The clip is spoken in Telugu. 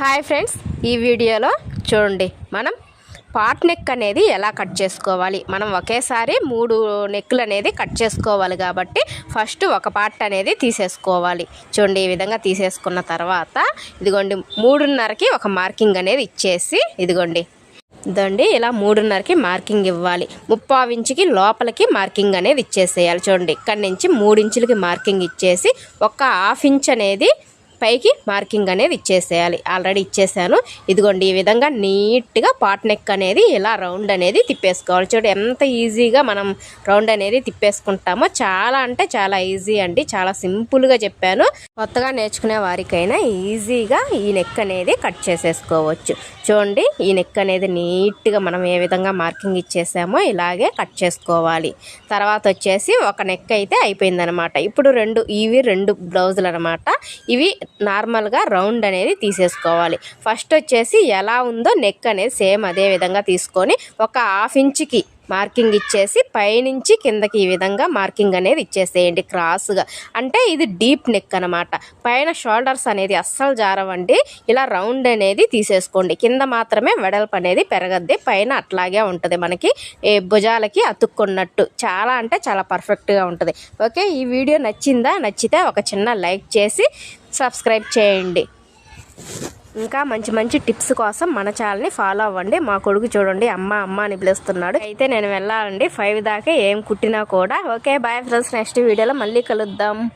హాయ్ ఫ్రెండ్స్ ఈ వీడియోలో చూడండి మనం పాట్ నెక్ అనేది ఎలా కట్ చేసుకోవాలి? మనం ఒకేసారి మూడు నెక్లు అనేది కట్ చేసుకోవాలి కాబట్టి ఫస్ట్ ఒక పార్ట్ అనేది తీసేసుకోవాలి. చూడండి ఈ విధంగా తీసేసుకున్న తర్వాత ఇదిగోండి మూడున్నరకి ఒక మార్కింగ్ అనేది ఇచ్చేసి ఇదిగోండి ఇదండి ఇలా మూడున్నరకి మార్కింగ్ ఇవ్వాలి. ముప్పావు ఇంచుకి లోపలికి మార్కింగ్ అనేది ఇచ్చేసేయాలి. చూడండి ఇక్కడి నుంచి మూడు ఇంచులకి మార్కింగ్ ఇచ్చేసి ఒక హాఫ్ ఇంచ్ అనేది పైకి మార్కింగ్ అనేది ఇచ్చేసేయాలి. ఆల్రెడీ ఇచ్చేసాను. ఇదిగోండి ఈ విధంగా నీట్గా పాట్ నెక్ అనేది ఇలా రౌండ్ అనేది తిప్పేసుకోవాలి. చూడు ఎంత ఈజీగా మనం రౌండ్ అనేది తిప్పేసుకుంటామో చాలా అంటే చాలా ఈజీ అండి. చాలా సింపుల్గా చెప్పాను. కొత్తగా నేర్చుకునే వారికైనా ఈజీగా ఈ నెక్ అనేది కట్ చేసేసుకోవచ్చు. చూడండి ఈ నెక్ అనేది నీట్గా మనం ఏ విధంగా మార్కింగ్ ఇచ్చేసామో ఇలాగే కట్ చేసుకోవాలి. తర్వాత వచ్చేసి ఒక నెక్ అయితే అయిపోయిందనమాట. ఇప్పుడు రెండు ఇవి రెండు బ్లౌజులు అనమాట ఇవి నార్మల్గా రౌండ్ అనేది తీసేసుకోవాలి. ఫస్ట్ వచ్చేసి ఎలా ఉందో నెక్ అనేది సేమ్ అదే విధంగా తీసుకొని ఒక హాఫ్ ఇంచ్కి మార్కింగ్ ఇచ్చేసి పైనుంచి కిందకి ఈ విధంగా మార్కింగ్ అనేది ఇచ్చేసేయండి క్రాస్గా. అంటే ఇది డీప్ నెక్ అనమాట పైన షోల్డర్స్ అనేది అస్సలు జారవండి. ఇలా రౌండ్ అనేది తీసేసుకోండి. కింద మాత్రమే వెడల్పు అనేది పెరగద్ది. పైన అట్లాగే ఉంటుంది మనకి. ఏ భుజాలకి అతుక్కున్నట్టు. చాలా అంటే చాలా పర్ఫెక్ట్గా ఉంటుంది. ఓకే ఈ వీడియో నచ్చిందా? నచ్చితే ఒక చిన్న లైక్ చేసి సబ్స్క్రైబ్ చేయండి. ఇంకా మంచి మంచి టిప్స్ కోసం మన ఛానల్ని ఫాలో అవ్వండి. మా కొడుకు చూడండి అమ్మ అమ్మ అని పిలుస్తున్నాడు. అయితే నేను వెళ్ళాలండి. ఫైవ్ దాకా ఏం కుట్టినా కూడా. Okay bye friends. నెక్స్ట్ వీడియోలో మళ్ళీ కలుద్దాం.